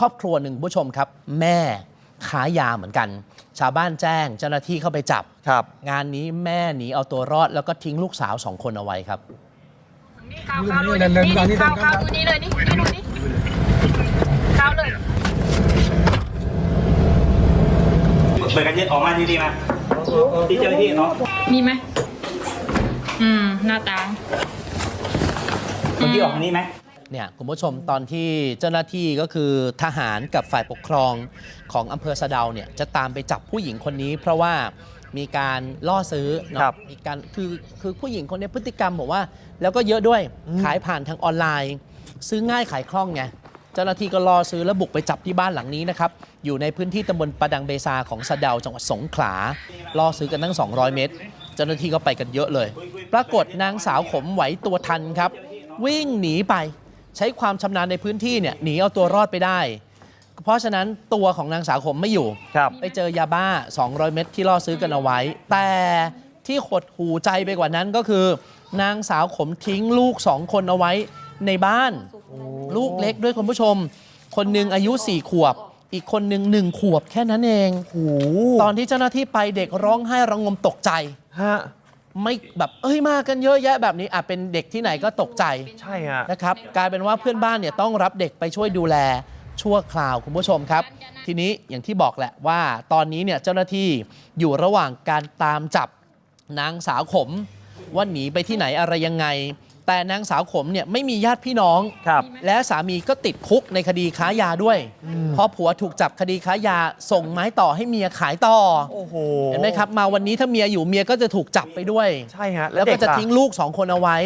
ครอบครัวหนึ่งคุณผู้ชมครับ แม่ค้ายาเหมือนกัน ชาวบ้านแจ้งเจ้าหน้าที่เข้าไปจับ ครับ งานนี้แม่หนีเอาตัวรอดแล้วก็ทิ้งลูกสาวสองคนเอาไว้ครับ นี่ข้าวข้าวดูนี่นี่นี่ข้าวข้าวดูนี่เลยนี่นี่ดูนี่ข้าวเลยเปิดกันยืนออกมาดีๆมาที่เจ้าหน้าที่เนาะมีไหมอืมหน้าตาเมื่อกี้ออกทางนี้ไหม เนี่ยคุณผู้ชมตอนที่เจ้าหน้าที่ก็คือทหารกับฝ่ายปกครองของอำเภอสะเดาเนี่ยจะตามไปจับผู้หญิงคนนี้ เพราะว่ามีการล่อซื้อเนาะครับมีการคือคือผู้หญิงคนนี้พฤติกรรมบอกว่า แล้วก็เยอะด้วยขายผ่านทางออนไลน์ ซื้อง่ายขายคล่องไงเจ้าหน้าที่ก็ล่อซื้อแล้วบุกไปจับที่บ้านหลังนี้นะครับอยู่ในพื้นที่ตำบลประดังเบซาของสะเดาจังหวัดสงขลาล่อซื้อกันตั้ง 200 เมตร เจ้าหน้าที่ก็ไปกันเยอะเลย ปรากฏนางสาวขมไหวตัวทันครับ วิ่งหนีไป ใช้ความชำนาญในพื้นที่เนี่ยหนีเอาตัวรอดไปได้ เพราะฉะนั้นตัวของนางสาวขมไม่อยู่ ครับ ไปเจอยาบ้า 200 เม็ดที่ล่อซื้อกันเอาไว้ แต่ที่หดหูใจไปกว่านั้นก็คือ นางสาวขมทิ้งลูก2คนเอาไว้ในบ้าน ลูกเล็กด้วยคุณผู้ชม คนหนึ่งอายุ4ขวบ อีกคนหนึ่งหนึ่งขวบแค่นั้นเองโอ้ตอนที่เจ้าหน้าที่ไปเด็กร้องไห้ระงมตกใจ ฮะ ไม่แบบเอ้ยมากันเยอะแยะแบบนี้อาจเป็นเด็กที่ไหนก็ตกใจใช่ฮะนะครับกลายเป็นว่าเพื่อนบ้านเนี่ยต้องรับเด็กไปช่วยดูแลชั่วคราวคุณผู้ชมครับ ทีนี้อย่างที่บอกแหละว่าตอนนี้เนี่ยเจ้าหน้าที่อยู่ระหว่างการตามจับนางสาวขมว่าหนีไปที่ไหนอะไรยังไง แต่นางสาวขมเนี่ยไม่มีญาติพี่น้อง ครับ และสามีก็ติดคุกในคดีค้ายาด้วย เพราะผัวถูกจับคดีค้ายาส่งไม้ต่อให้เมียขายต่อ โอ้โหเห็นไหมครับ มาวันนี้ถ้าเมียอยู่เมียก็จะถูกจับไปด้วย ใช่ฮะแล้วก็เด็จะล่ทิ้งลูกสองคนเอาไว้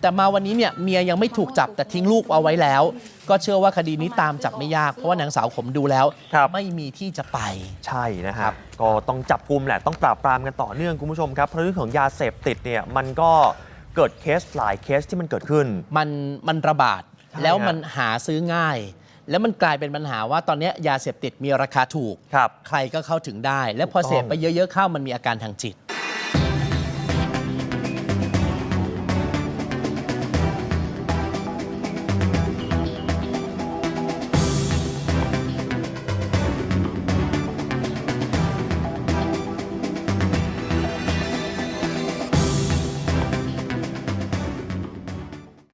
แต่มาวันนี้เนี่ยเมียยังไม่ถูกจับแต่ทิ้งลูกเอาไว้แล้ว ก็เชื่อว่าคดีนี้ตามจับไม่ยาก เพราะว่านางสาวขมดูแล้ว ครับ ไม่มีที่จะไป ใช่นะครับ ก็ต้องจับกลุ่มแหละ ต้องปราบปรามกันต่อเนื่องคุณผู้ชมครับ เพราะเรื่องของยาเสพติดเนี่ยมันก็ เกิดเคสหลายเคสที่มันเกิดขึ้น มันมันระบาดใช่แล้วฮะมันหาซื้อง่าย แล้วมันกลายเป็นปัญหาว่าตอนเนี้ยยาเสพติดมีราคาถูก ครับใครก็เข้าถึงได้ แล้วพอถูกต้อง เสพไปเยอะๆเข้ามันมีอาการทางจิต